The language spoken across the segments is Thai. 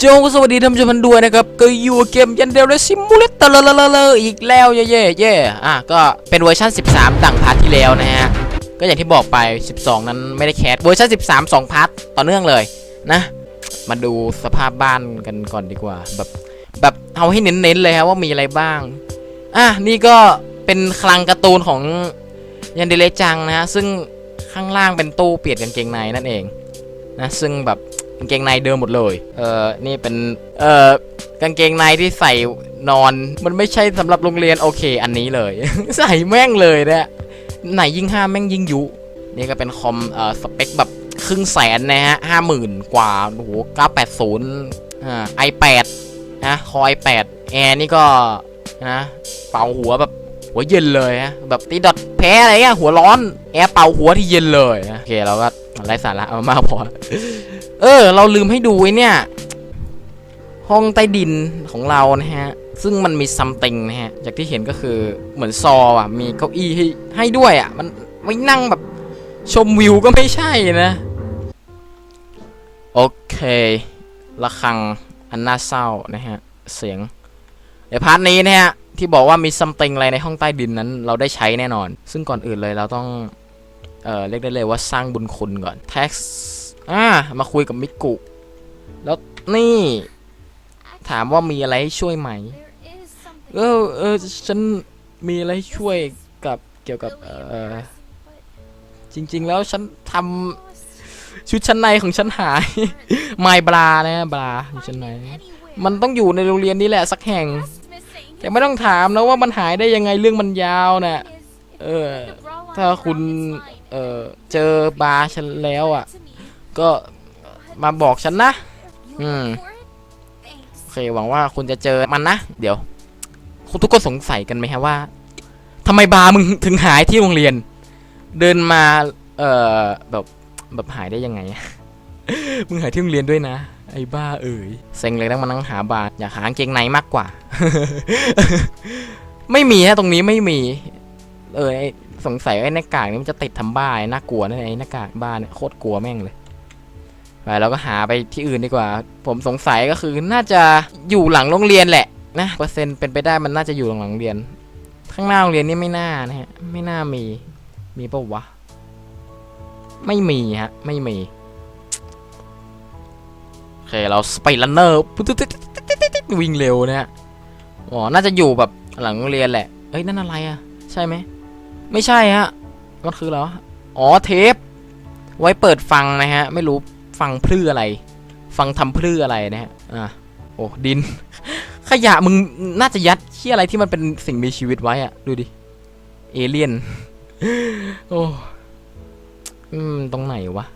โจงสวัสดีท่านผู้ชมทุกท่านด้วยนะครับก็อยู่เกมยันเดลซิมูเลตเตอร์อีกแล้วเย่เย่เย่อะก็เป็นเวอร์ชัน 13 ดังพาร์ทที่แล้วนะฮะ ก็อย่างที่บอกไป 12 นั้นไม่ได้แคสเวอร์ชัน 13 2 พาร์ทต่อเนื่องเลยนะ มาดูสภาพบ้านกันก่อนดีกว่า แบบแบบเอาให้เน้นๆเลยครับว่ามีอะไรบ้าง อะนี่ก็เป็นคลังการ์ตูนของยันเดเลจังนะฮะซึ่งข้างล่างเป็นตู้เปลี่ยนกางเกงในนั่นเองนะซึ่งแบบ กางเกงในเดิมหมดเลย เออนี่เป็น เอ่อกางเกงในที่ใส่นอน มันไม่ใช่สำหรับโรงเรียนโอเค อันนี้เลย ใส่แม่งเลยเนี่ยไหนยิ่งห้ามแม่งยิ่งยุ นี่ก็เป็นคอมเอ่อสเปคแบบครึ่งแสนนะฮะห้าหมื่นกว่าโอ้โหเก้าแปดศูนย์อ่าไอแปดนะคอไอแปดแอร์นี่ก็นะเป่าหัวแบบหัวเย็นเลยฮะแบบตีดอทแพ้อะไรเงี้ยหัวร้อน แอร์เป่าหัวที่เย็นเลยนะโอเคเราก็ไร้สาระเอามากพอ เออ เราลืมให้ดูไอ้เนี่ย ห้องใต้ดินของเรานะฮะ ซึ่งมันมีซัมติงนะฮะ จากที่เห็นก็คือเหมือนซออะ มีเก้าอี้ให้ให้ด้วยอะ มันไว้นั่งแบบชมวิวก็ไม่ใช่นะ โอเคระฆังอันน่าเศร้านะฮะ เสียงเดี๋ยวพาร์ทนี้นะฮะ ที่บอกว่ามีซัมติงอะไรในห้องใต้ดินนั้น เราได้ใช้แน่นอน ซึ่งก่อนอื่นเลยเราต้อง เอ่อ เรียกได้เลยว่าสร้างบุญคุณก่อน tax อ่ามาคุยกับมิกุแล้วนี่ ถามว่ามีอะไรให้ช่วยไหมเออเออฉันมีอะไรให้ช่วยกับเกี่ยวกับเออจริง ๆ แล้วฉันทำชุดชั้นในของฉันหายไมบรานะบราชุดชั้นในมันต้องอยู่ในโรงเรียนนี้แหละสักแห่งแต่ไม่ต้องถามนะว่ามันหายได้ยังไงเรื่องมันยาวน่ะเออถ้าคุณเออเจอบาฉันแล้วอะ ก็มาบอกฉันนะ อืมโอเคหวังว่าคุณจะเจอมันนะ เดี๋ยวคุณทุกคนสงสัยกันไหมฮะว่าทำไมบาร์มึงถึงหายที่โรงเรียน เดินมา เอ่อแบบแบบหายได้ยังไง มึงหายที่โรงเรียนด้วยนะ ไอ้บ้าเอ๋ยเซ็งเลยต้องมานั่งหาบาร์อยากหากางเกงในมากกว่า ไม่มีฮะตรงนี้ไม่มี เออสงสัยว่าไอ้หน้ากากนี้มันจะติดทำบ้าไอ้น่ากลัวนะไอ้หน้ากากบ้าเนี่ยโคตรกลัวแม่งเลย ไปเราก็หาไปที่อื่นดีกว่า ผมสงสัยก็คือน่าจะอยู่หลังโรงเรียนแหละนะเปอร์เซ็นต์เป็นไปได้มันน่าจะอยู่หลังโรงเรียน ข้างหน้าโรงเรียนนี่ไม่น่านะฮะไม่น่ามีมีปะวะไม่มีฮะไม่มีโอเคเราสไปรันเนอร์วิ่งเร็วนะฮะอ๋อน่าจะอยู่แบบหลังโรงเรียนแหละเอ้ยนั่นอะไรอะใช่ไหมไม่ใช่ฮะมันคืออะไรวะอ๋อเทป ไว้เปิดฟังนะฮะ ไม่รู้ ฟังพลืออะไร ฟังทำพลืออะไรนะฮะอะโอ้ดิน ขยะมึงน่าจะยัดที่อะไรที่มันเป็นสิ่งมีชีวิตไว้อะดูดิเอเลี่ยนโอ้อืมตรงไหนวะ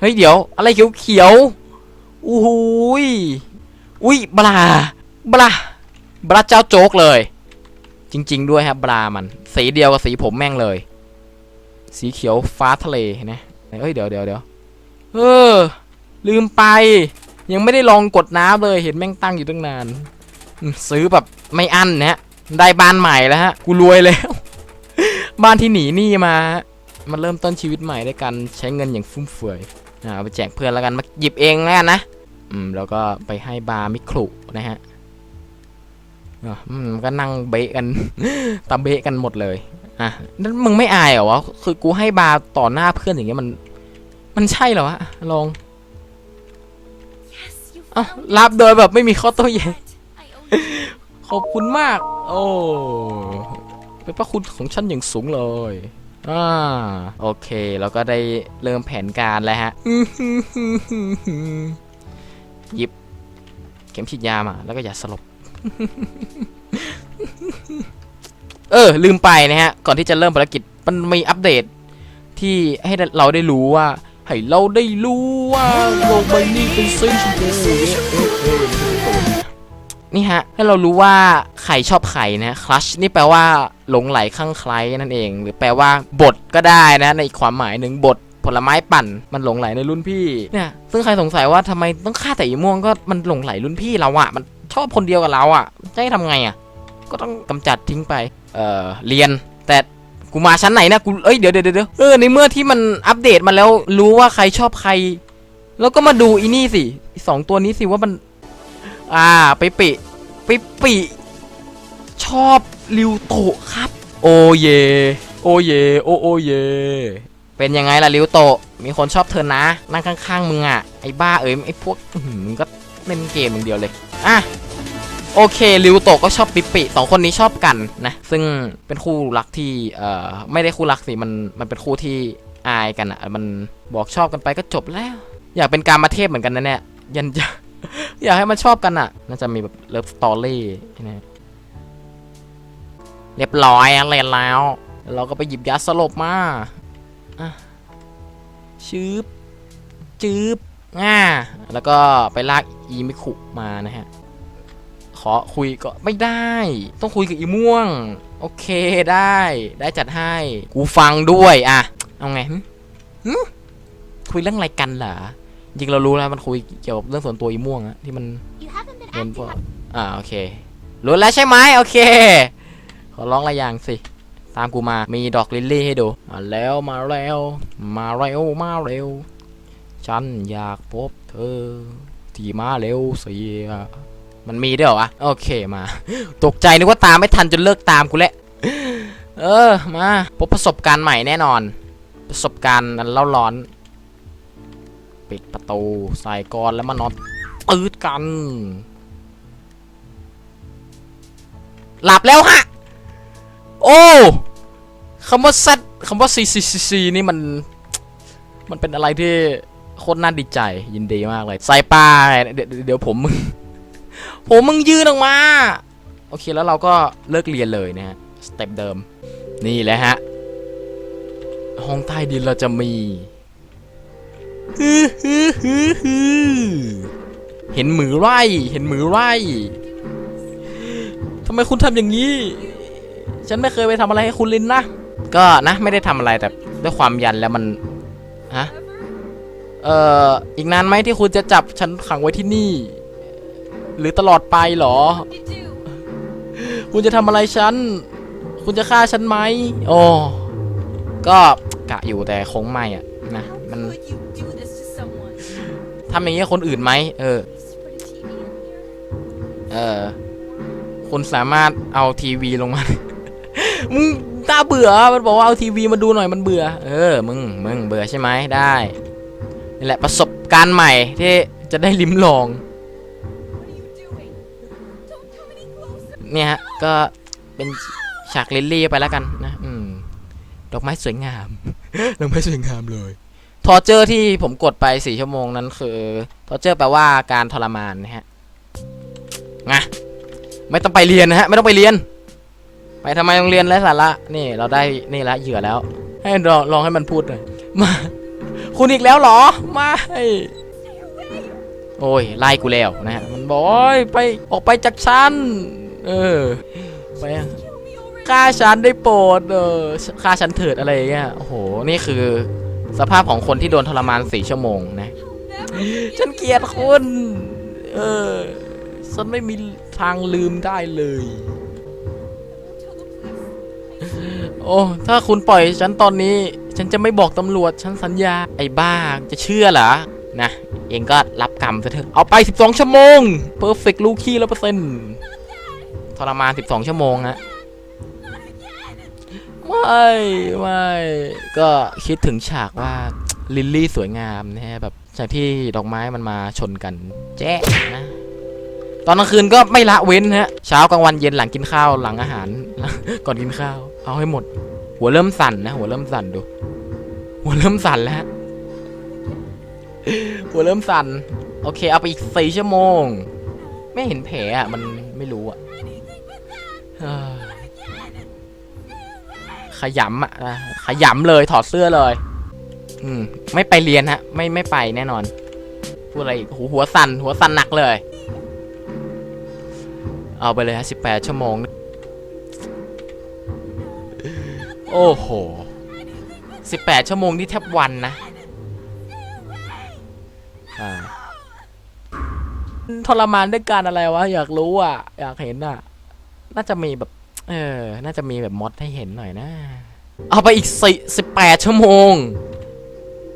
เฮ้ยเดี๋ยว อะไรเขียวเขียวอู้หูยอุ้ยบลาบลาบลาเจ้าโจ๊กเลย จริง ๆ ด้วยครับบลามัน สีเดียวกับสีผมแม่งเลย สีเขียวฟ้าทะเลนะ เฮ้ยเดี๋ยวเดี๋ยวเดี๋ยวเออ ลืมไป ยังไม่ได้ลองกดน้ำเลยเห็นแม่งตั้งอยู่ตั้งนานซื้อแบบไม่อั้นนะฮะได้บ้านใหม่แล้วฮะกูรวยแล้ว บ้านที่หนีหนี้มา มันเริ่มต้นชีวิตใหม่ด้วยการใช้เงินอย่างฟุ่มเฟือยอ่าเอาไปแจกเพื่อนแล้วกันมาหยิบเองแล้วกันนะอืมแล้วก็ไปให้บาร์มิครุนะฮะอะอืมก็นั่งเบะกันตะเบะกันหมดเลยอะนั่นมึงไม่อายเหรอวะคือกูให้บาร์ต่อหน้าเพื่อนอย่างเงี้ยมัน มันใช่เหรอวะลองเอ้ารับโดยแบบไม่มีข้อโต้แย้งขอบคุณมาก โอ้เป็นพระคุณของฉันอย่างสูงเลยอ่าโอเคแล้วก็ได้เริ่มแผนการแล้วฮะหยิบเข็มฉีดยามา แล้วก็อย่าสลบ เออ ลืมไปนะฮะ ก่อนที่จะเริ่มภารกิจมันมีอัปเดตที่ให้เราได้รู้ว่า ให้เราได้รู้ว่าโลกใบนี้เป็นสีชมพูนี่ฮะ ให้เรารู้ว่าไข่ชอบไข่นะคลัชนี่แปลว่าหลงไหลข้างใครนั่นเอง หรือแปลว่าบทก็ได้นะ ในความหมายหนึ่งบทผลไม้ปั่นมันหลงไหลในรุ่นพี่เนี่ยซึ่งใครสงสัยว่าทำไมต้องฆ่าแต่อีม่วงก็มันหลงไหลรุ่นพี่เราอะมันชอบคนเดียวกับเราอะจะให้ทำไงอะก็ต้องกำจัดทิ้งไป เอ่อ เรียน แต่ กูมาชั้นไหนนะกูเอ้ยเดี๋ยวเดี๋ยวเดี๋ยวเออในเมื่อที่มันอัปเดตมาแล้วรู้ว่าใครชอบใคร แล้วก็มาดูอีนี่สิอีสองตัวนี้สิว่ามัน อ่าไปปิไปปิชอบริวโตะครับ โอเย โอเย โอโอเย เป็นยังไงล่ะริวโตะมีคนชอบเธอนะ นั่งข้างๆมึงอะไอ้บ้าเอ้ยไอ้พวกอื้อหือมึงก็เล่นเกมมึงเดียวเลย อะ โอเคริวโตก็ชอบปิปิสองคนนี้ชอบกันนะ ซึ่งเป็นคู่รักที่เอ่อไม่ได้คู่รักสิมันมันเป็นคู่ที่อายกันอะมันบอกชอบกันไปก็จบแล้ว อยากเป็นการมาเทพเหมือนกันนะเนี่ยยันจะอยากให้มันชอบกันอะ น่าจะมีแบบเลิฟสตอรี่นะเรียบร้อยอะไรแล้ว เราก็ไปหยิบยาสลบมาอะชืบจืบง่าแล้วก็ไปลากอีมิคุมานะฮะ อคุยก็ไม่ได้ ต้องคุยกับอีม่วง โอเคได้ ได้จัดให้ กูฟังด้วยอะ เอาไงหึหึคุยเรื่องอะไรกันเหรอจริงเรารู้แล้วมันคุยเกี่ยวกับเรื่องส่วนตัวอีม่วงอะที่มัน You haven't been โดน acting พวก like อ่าโอเค รู้แล้วใช่ไหมโอเค ขอร้องอะไรอย่างสิ ตามกูมา มีดอกลิลลี่ให้ดูมาแล้วมาแล้ว มาเร็วมาเร็ว ฉันอยากพบเธอ ที่มาเร็วเสีย มันมีด้วยเหรอวะ โอเคมา ตกใจนึกว่าตามไม่ทันจนเลิกตามกูแล้วเออ มาพบประสบการณ์ใหม่แน่นอน ประสบการณ์อันเล่าร้อน ปิดประตูใส่กอนแล้วมานอนตืดกัน หลับแล้วฮะ โอ้คำว่า Z คำว่า C C C C นี่มัน มันเป็นอะไรที่โคตรน่าดีใจยินดีมากเลยใส่ปลาเดี๋ยวเดี๋ยวผมมึง ผมมึงยืนออกมา โอเคแล้วเราก็เลิกเรียนเลยนะฮะ สเต็ปเดิม นี่แหละฮะ ห้องใต้ดินเราจะมีเห็นหมือไร่ เห็นหมือไร่ทำไมคุณทำอย่างนี้ ฉันไม่เคยไปทำอะไรให้คุณลินนะ ก็นะไม่ได้ทำอะไรแต่ด้วยความยันแล้วมัน ฮะ เอ่อ อีกนานไหมที่คุณจะจับฉันขังไว้ที่นี่ หรือตลอดไปเหรอ คุณจะทำอะไรฉัน คุณจะฆ่าฉันไหมโอ้ก็กะอยู่แต่คงไม่อะนะมันทำอย่างนี้กับคนอื่นไหมเออ เออ คุณสามารถเอาทีวีลงมา มึงน่าเบื่อ มันบอกว่าเอาทีวีมาดูหน่อยมันเบื่อ เออ มึง มึงเบื่อใช่ไหมได้ นี่แหละประสบการณ์ใหม่ที่จะได้ลิ้มลอง เนี่ยฮะ ก็เป็นฉากลิลลี่ไปแล้วกันนะ อืม ดอกไม้สวยงาม ดอกไม้สวยงามเลยทอร์เจอร์ที่ผมกดไปสี่ชั่วโมงนั้นคือทอร์เจอร์แปลว่าการทรมานนะฮะงะไม่ต้องไปเรียนนะฮะ ไม่ต้องไปเรียน ไปทำไมโรงเรียนและสาระ นี่เราได้นี่ละเหยื่อแล้ว ให้ลองลองให้มันพูดหน่อยมา คุณอีกแล้วเหรอ ไม่โอ้ยไล่กูแล้วนะฮะ มันบอกโอ้ยไปออกไปจากฉัน เออ ไปอะฆ่าฉันได้โปรด เออฆ่าฉันเถิดอะไรอย่างเงี้ย โอ้โห นี่คือ สภาพของคนที่โดนทรมานสี่ชั่วโมงนะ ฉันเกลียดคุณ เออ ฉันไม่มีทางลืมได้เลย โอ้ ถ้าคุณปล่อยฉันตอนนี้ ฉันจะไม่บอกตำรวจ ฉันสัญญา ไอ้บ้า จะเชื่อเหรอ นะ เองก็รับกรรมซะเถอะ เอาไป 12 ชั่วโมง perfect ลูคี้แล้วเปอร์เซ็นต์ ทรมาน 12 ชั่วโมงฮะไม่ไม่ก็คิดถึงฉากว่าลิลลี่สวยงามนะฮะแบบจากที่ดอกไม้มันมาชนกัน แจ๊ะนะตอนกลางคืนก็ไม่ละเว้นฮะเช้ากลางวันเย็นหลังกินข้าวหลังอาหาร ก่อนกินข้าว เอาให้หมด หัวเริ่มสั่นนะหัวเริ่มสั่นดู หัวเริ่มสั่นแล้วหัวเริ่มสั่น โอเค เอาไปอีกสี่ชั่วโมง ไม่เห็นแผลอะ มันไม่รู้อะ ขยำอะขยำเลยถอดเสื้อเลย อืม ไม่ไปเรียนฮะ ไม่ไม่ไปแน่นอน พูดอะไรหูหัวสั่นหัวสั่นหนักเลย เอาไปเลยฮะสิบแปดชั่วโมง โอ้โหสิบแปดชั่วโมงนี่แทบวันนะทรมานด้วยการอะไรวะ อยากรู้อะ อยากเห็นอะ น่าจะมีแบบ เออ น่าจะมีแบบมอดให้เห็นหน่อยนะ เอาไปอีกสี่สิบแปดชั่วโมง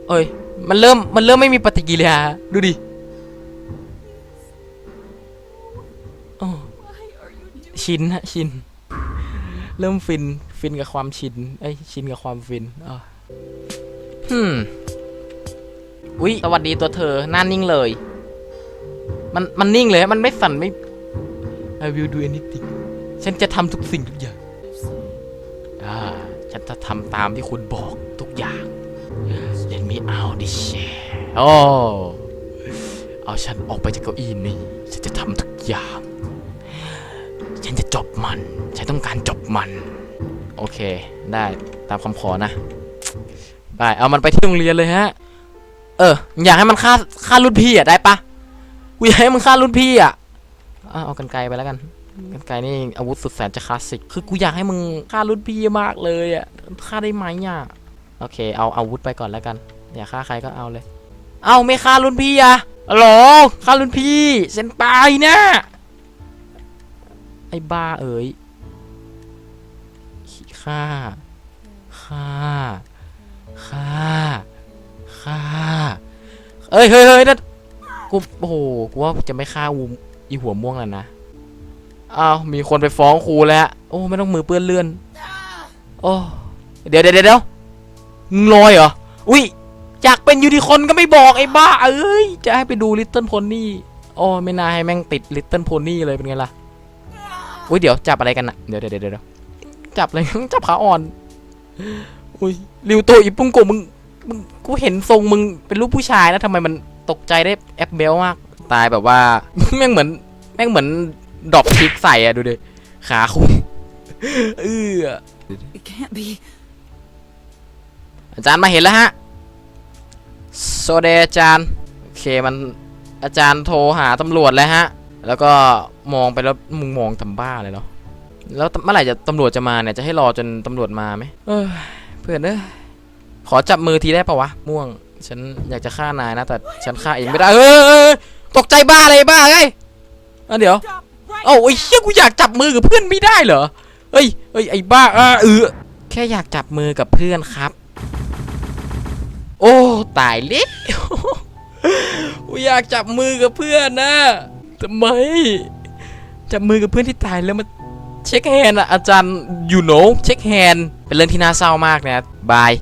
เอ้ย มันเริ่ม มันเริ่มไม่มีปฏิกิริยา ดูดิโอชินฮะชิน เริ่มฟิน ฟินกับความชินเอ้ยชินกับความฟินอะฮึมอุ๊ยสวัสดีตัวเธอหน้านิ่งเลย มัน มันนิ่งเลย มันไม่สั่นไม่ I will do anything ฉันจะทำทุกสิ่งทุกอย่างอ่าฉันจะทำตามที่คุณบอกทุกอย่าง Let me out this chair โอ้เอาฉันออกไปจากเก้าอี้นี้ ฉันจะทำทุกอย่าง ฉันจะจบมัน ฉันต้องการจบมัน โอเค ได้ตามคำขอนะได้เอามันไปที่โรงเรียนเลยฮะ เออ อยากให้มันฆ่าฆ่ารุ่นพี่อะได้ปะกูอยากให้มันฆ่ารุ่นพี่อะอะ เอากันไกลไปแล้วกัน กันไกลนี่อาวุธสุดแสนจะคลาสสิก คือกูอยากให้มึงฆ่ารุ่นพี่มากเลยอะฆ่าได้ไหมอะโอเค เอาอาวุธไปก่อนแล้วกัน อยากฆ่าใครก็เอาเลย เอาไม่ฆ่ารุ่นพี่อะหรอฆ่ารุ่นพี่เซนไปเนี่ยไอ้บ้าเอ๋ยฆ่าฆ่าฆ่าฆ่าเอ้ยเฮ้ยเฮ้ยนั่นกูโอ้โหกูว่าจะไม่ฆ่าอูอีหัวม่วงแล้วนะ อ้าวมีคนไปฟ้องครูแล้ว โอ้ไม่ต้องมือเปื้อนเลื่อน โอ้เดี๋ยวเดี๋ยวเดี๋ยวมึงลอยเหรอ อุ้ยอยากเป็นยูนิคอร์นก็ไม่บอกไอ้บ้า เอ้ย จะให้ไปดูลิตเติ้ลโพนี่โอ้ไม่น่าให้แม่งติดลิตเติ้ลโพนี่เลยเป็นไงล่ะ อุ้ยเดี๋ยวจับอะไรกันนะเดี๋ยวเดี๋ยวเดี๋ยวเดี๋ยวจับอะไรจับขาอ่อน อุ้ยริวโตอีปุ้งโกะมึงมึงกูเห็นทรงมึงเป็นรูปผู้ชายนะทำไมมันตกใจได้แอปเบลมาก ตายแบบว่า แม่งเหมือน แม่งเหมือน ดรอปคลิกใส่อะดูดิขาคุ้มเออ It can't be. อาจารย์มาเห็นแล้วฮะโซเดอาจารย์โอเคมันอาจารย์โทรหาตำรวจแล้วฮะ แล้วก็มองไปแล้วมึงมองทำบ้าเลยเนาะแล้วเมื่อไหร่จะตำรวจจะมาเนี่ยจะให้รอจนตำรวจมาไหมเออเพื่อนเอ้ยขอจับมือทีได้ปะวะม่วง ฉันอยากจะฆ่านายนะแต่ฉันฆ่าเองไม่ได้เออเออเออตกใจบ้าเลยบ้าไงอะเดี๋ยว Stop right เอ้าไอ้เหี้ยกูอยากจับมือกับเพื่อนไม่ได้เหรอเอ้ยเอ้ยไอ้บ้าอะเออแค่อยากจับมือกับเพื่อนครับ โอ้ตายเล็กกูอยากจับมือกับเพื่อนนะทำไมจับมือกับเพื่อนที่ตายแล้วมาเช็คแฮนด์อะอาจารย์ you know เช็คแฮนด์เป็นเรื่องที่น่าเศร้ามากนะบาย